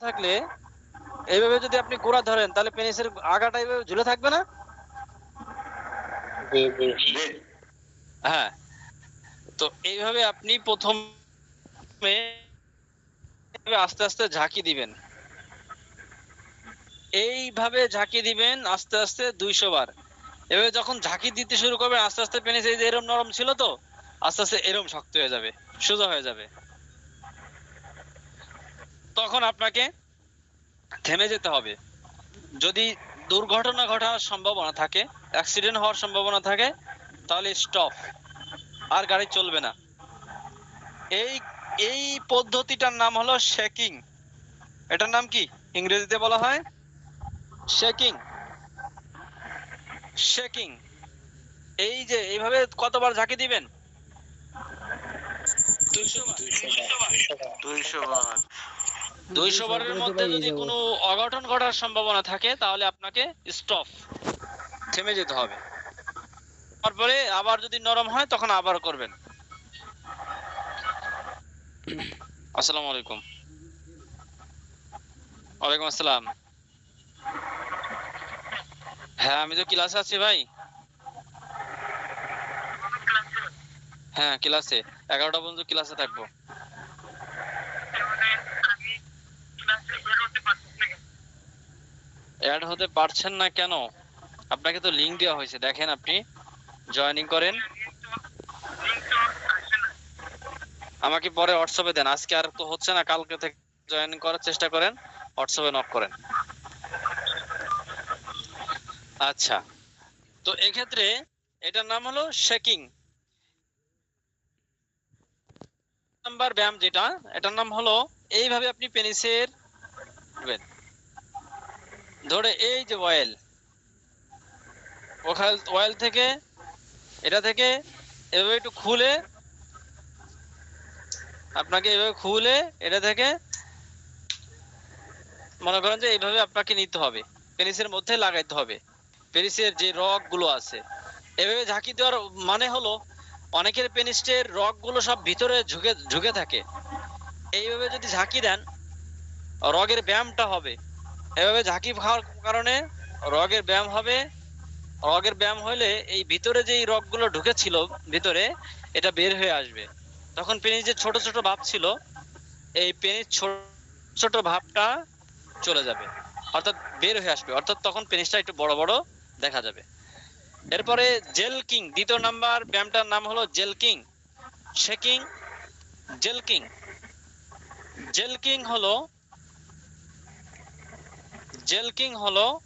থাকলে এইভাবে যদি আপনি গোড়া ধরেন তাহলে পেনিসের আগাটা এইভাবে ঝুলে থাকবে না? জি জি। জি। হ্যাঁ। তো এইভাবে আপনি প্রথমে আস্তে আস্তে ঝাঁকি দিবেন। এইভাবে ঝাঁকি দিবেন আস্তে আস্তে দুইশো বার। এভাবে যখন ঝাঁকি দিতে শুরু করবেন আস্তে আস্তে পেনিস এই যে এরম নরম ছিল তো আস্তে আস্তে এরম শক্ত হয়ে যাবে সোজা হয়ে যাবে। তখন আপনাকে থেমে যেতে হবে। যদি দুর্ঘটনা ঘটার সম্ভাবনা থাকে অ্যাক্সিডেন্ট হওয়ার সম্ভাবনা থাকে, তাহলে স্টপ আর গাড়ি চলবে না। এই এই পদ্ধতিটার নাম হলো শেকিং এটার নাম কি? ইংরেজিতে বলা হয় শেকিং শেকিং এই যে, এইভাবে কতবার ঝাঁকি দিবেন? দুইশো বার। দুইশো বার। দুইশো বারের মধ্যে যদি কোনো অঘটন ঘটার সম্ভাবনা থাকে তাহলে আপনাকে স্টপ থেমে যেতে হবে। তারপরে আবার যদি নরম হয় তখন আবার করবেন। আসসালামু আলাইকুম। ওয়ালাইকুম আসসালাম। হ্যাঁ আমি তো ক্লাসে আছি ভাই। হ্যাঁ ক্লাসে এগারোটা পর্যন্ত ক্লাসে থাকব। অ্যাড হতে পারছেন না কেন? আপনাকে তো লিংক দেওয়া হয়েছে, দেখেন আপনি। জয়েনিং করেন। আমাকে পরে হোয়াটসঅ্যাপে দেন। আজকে আর তো হচ্ছে না, কালকে থেকে জয়েন করার চেষ্টা করেন। হোয়াটসঅ্যাপে নক করেন। আচ্ছা। তো এক্ষেত্রে এটার নাম হলো শেকিং নাম্বার ব্যায়াম যেটা, এটার নাম হলো, এইভাবে আপনি পেনিসের। ধরে এই যে অয়েল ওখান অয়েল থেকে, এটা থেকে এভাবে একটু খুলে, আপনাকে এভাবে খুলে, এটা থেকে মনে করেন যে এইভাবে আপনাকে নিতে হবে। পেনিসের মধ্যে লাগাইতে হবে। পেনিসের যে রগগুলো আছে, এভাবে ঝাঁকি দেওয়ার মানে হলো অনেকের পেনিসের রগগুলো সব ভিতরে ঝুঁকে ঝুঁকে থাকে। এইভাবে যদি ঝাঁকি দেন, রগের ব্যায়ামটা হবে। এভাবে ঝাঁকি খাওয়ার কারণে রগের ব্যায়াম হবে। রগের ব্যায়াম হলে এই ভিতরে যেই রগগুলো ঢুকেছিল ভিতরে, এটা বের হয়ে আসবে। তখন পেনিস যে ছোট ছোট ভাব ছিল, এই পেনিস ছোট ছোট ভাবটা চলে যাবে। অর্থাৎ বের হয়ে আসবে। অর্থাৎ তখন পেনিসটা একটু বড় বড় দেখা যাবে। এরপরে জেল কিং, দ্বিতীয় নাম্বার ব্যায়ামটার নাম হলো জেল কিং। শেকিং জেল কিং। জেল কিং হলো জেলকিং হলো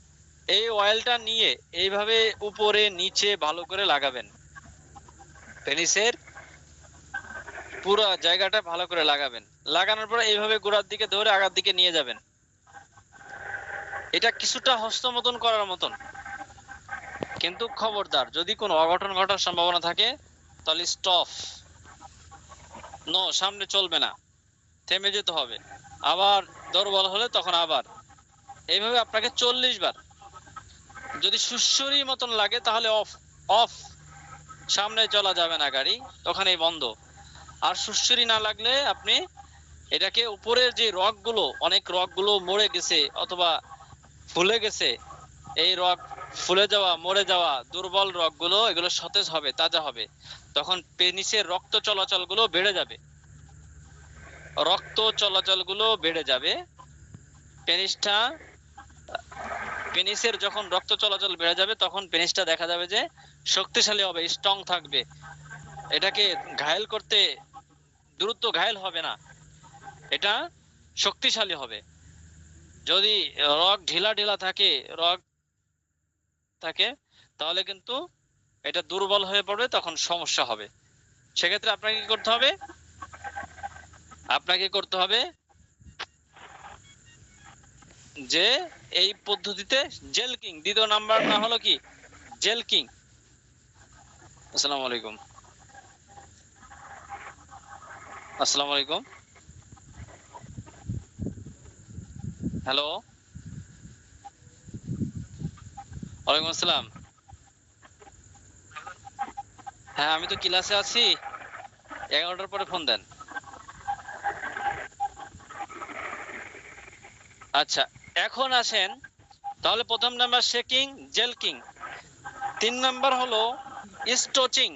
এই অয়েলটা নিয়ে এইভাবে উপরে, নিচে ভালো করে লাগাবেন। পেনিসের পুরো জায়গাটা ভালো করে লাগাবেন। লাগানোর পরে এইভাবে গোড়ার দিকে ধরে আগার দিকে নিয়ে যাবেন। এটা কিছুটা হস্ত মতন করার মতন। কিন্তু খবরদার, যদি কোনো অঘটন ঘটার সম্ভাবনা থাকে, তাহলে স্টপ নো সামনে চলবে না। থেমে যেতে হবে। আবার দুর্বল হলে তখন আবার। এইভাবে আপনাকে চল্লিশ বার। যদি সুশ্বরি মতন লাগে, তাহলে অফ অফ সামনে চলা যাবে না গাড়ি, ওখানেই বন্ধ। আর সুশ্বরি না লাগলে আপনি এটাকে উপরের যে রগগুলো, অনেক রগগুলো মরে গেছে অথবা ফুলে গেছে, এই রগ ফুলে যাওয়া, মরে যাওয়া, দুর্বল রগগুলো, এগুলো সতেজ হবে, তাজা হবে। তখন পেনিসের রক্ত চলাচলগুলো বেড়ে যাবে। রক্ত চলাচলগুলো বেড়ে যাবে। পেনিসটা পেনিসের যখন রক্ত চলাচল বেড়ে যাবে, তখন পেনিসটা দেখা যাবে যে শক্তিশালী হবে স্ট্রং থাকবে। এটাকে ঘায়েল করতে দ্রুত ঘায়েল হবে না। এটা শক্তিশালী হবে। যদি রগ ঢিলা ঢিলা থাকে, রগ থাকে, তাহলে কিন্তু এটা দুর্বল হয়ে পড়বে, তখন সমস্যা হবে। সেক্ষেত্রে আপনাকে কি করতে হবে? আপনাকে করতে হবে যে এই পদ্ধতিতে জেল কিং, দ্বিতীয় নাম্বার না হলো কি? জেল কিং। আসসালামু আলাইকুম আসসালামু আলাইকুম হ্যালো। ওয়ালাইকুম আসসালাম। হ্যাঁ আমি তো ক্লাসে আছি। এগারোটার পরে ফোন দেন। আচ্ছা এখন আসেন, তাহলে প্রথম নাম্বার শেকিং জেলকিং তিন নাম্বার হলো স্টোচিং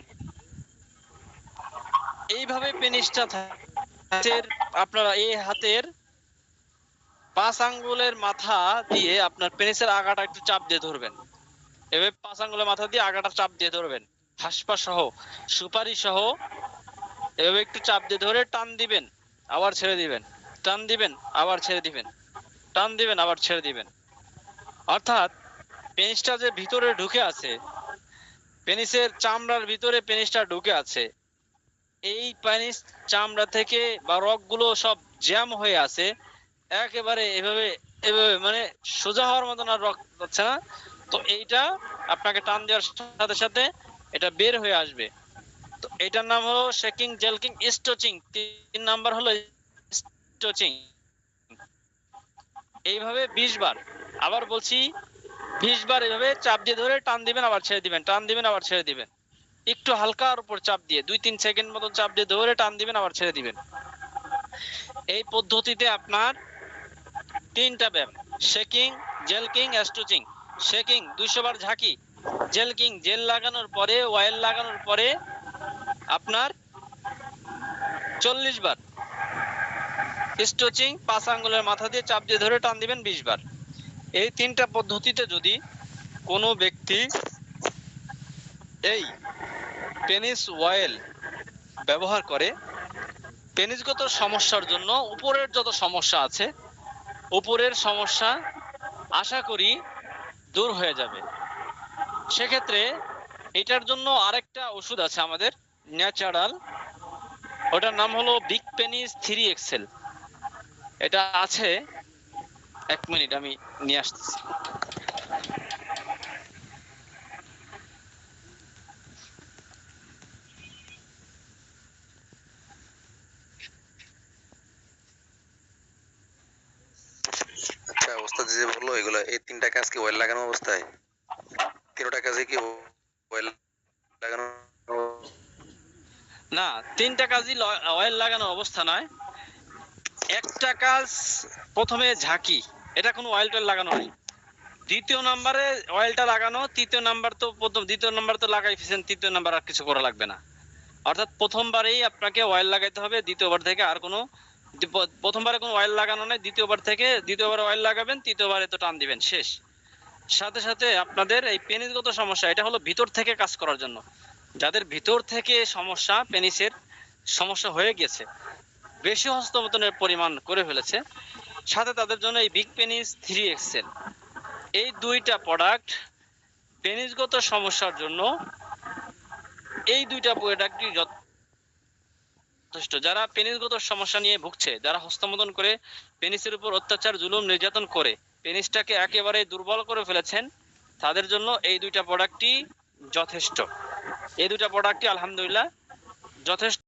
এইভাবে পেনিসটা হাতের আপনারা এই হাতের পাঁচ আঙ্গুলের মাথা দিয়ে আপনার পেনিসের আগাটা একটু চাপ দিয়ে ধরবেন। এভাবে পাঁচ আঙ্গুলের মাথা দিয়ে আগাটা চাপ দিয়ে ধরবেন। হাসপা সহ, সুপারি সহ, এভাবে একটু চাপ দিয়ে ধরে টান দিবেন, আবার ছেড়ে দিবেন, টান দিবেন, আবার ছেড়ে দিবেন। টান দিবেন, আবার ছেড়ে দিবেন। অর্থাৎ পেনিসটা যে ভিতরে ঢুকে আছে, পেনিসের চামড়ার ভিতরে পেনিসটা ঢুকে আছে, এই পেনিস চামড়া থেকে বা রগগুলো সব জ্যাম হয়ে আছে, একেবারে এভাবে এভাবে মানে সোজা হওয়ার মতন আর রক যাচ্ছে না। তো এইটা আপনাকে টান দেওয়ার সাথে সাথে এটা বের হয়ে আসবে। তো এটার নাম হলো শেকিং জেলকিং স্টোচিং তিন নাম্বার হলো স্টোচিং এইভাবে বিশ বার। আবার বলছি, বিশ বার এইভাবে চাপ দিয়ে ধরে টান দিবেন, আবার ছেড়ে দিবেন, টান দিবেন, আবার ছেড়ে দিবেন। একটু হালকার উপর চাপ দিয়ে, দুই তিন সেকেন্ড মতো চাপ দিয়ে ধরে টান দিবেন, আবার ছেড়ে দিবেন। এই পদ্ধতিতে আপনার তিনটা ব্যায়াম শেকিং জেলকিং স্ট্রেচিং শেকিং দুইশো বার ঝাঁকি। জেলকিং জেল লাগানোর পরে অয়েল লাগানোর পরে আপনার চল্লিশ বার। স্ট্রেচিং, পাঁচ আঙ্গুলের মাথা দিয়ে চাপ দিয়ে ধরে টান দিবেন বিশ বার। এই তিনটা পদ্ধতিতে যদি কোনো ব্যক্তি এই পেনিস অয়েল ব্যবহার করে, পেনিসগত সমস্যার জন্য উপরের যত সমস্যা আছে, উপরের সমস্যা আশা করি দূর হয়ে যাবে। সেক্ষেত্রে এটার জন্য আরেকটা ওষুধ আছে আমাদের ন্যাচারাল, ওটার নাম হলো বিগ পেনিস থ্রি এক্সেল। এটা আছে। এক মিনিট আমি নিয়ে আসতেছি। আচ্ছা ওস্তাদ যে বলল এগুলো এই তিনটা কাজ কি ওয়েল লাগানো অবস্থায়? তিনটা কাজে কি ওয়েল লাগানো না তিনটা কাজই অয়েল লাগানো অবস্থা নয়। একটা কাজ প্রথমে ঝাঁকি। এটা কোনো অয়েল টয়েল লাগানো নেই। দ্বিতীয় নাম্বারে অয়েলটা লাগানো, তৃতীয় নাম্বার তো প্রথম, দ্বিতীয় নাম্বার তো লাগাই ফেছেন তৃতীয় নাম্বার আর কিছু করা লাগবে না। অর্থাৎ প্রথমবারেই আপনাকে অয়েল লাগাইতে হবে, দ্বিতীয়বার থেকে আর কোনো, প্রথমবারে কোনো অয়েল লাগানো নেই, দ্বিতীয়বার থেকে, দ্বিতীয়বার অয়েল লাগাবেন, তৃতীয়বারে তো টান দিবেন, শেষ। সাথে সাথে আপনাদের এই পেনিসগত সমস্যা, এটা হলো ভিতর থেকে কাজ করার জন্য। যাদের ভিতর থেকে সমস্যা, পেনিসের সমস্যা হয়ে গেছে বেশি হস্তমতনের পরিমাণ করে ফেলেছে। সাথে তাদের জন্য এই বিগ পেনিস থ্রি এক্সেল এই দুইটা প্রোডাক্ট পেনিসগত সমস্যার জন্য এই দুইটা প্রোডাক্টই যথেষ্ট। যারা পেনিসগত সমস্যা নিয়ে ভুগছে, যারা হস্তমতন করে পেনিসের উপর অত্যাচার, জুলুম, নির্যাতন করে পেনিসটাকে একেবারে দুর্বল করে ফেলেছেন, তাদের জন্য এই দুইটা প্রোডাক্টই যথেষ্ট। এই দুইটা প্রোডাক্টই আলহামদুলিল্লাহ যথেষ্ট।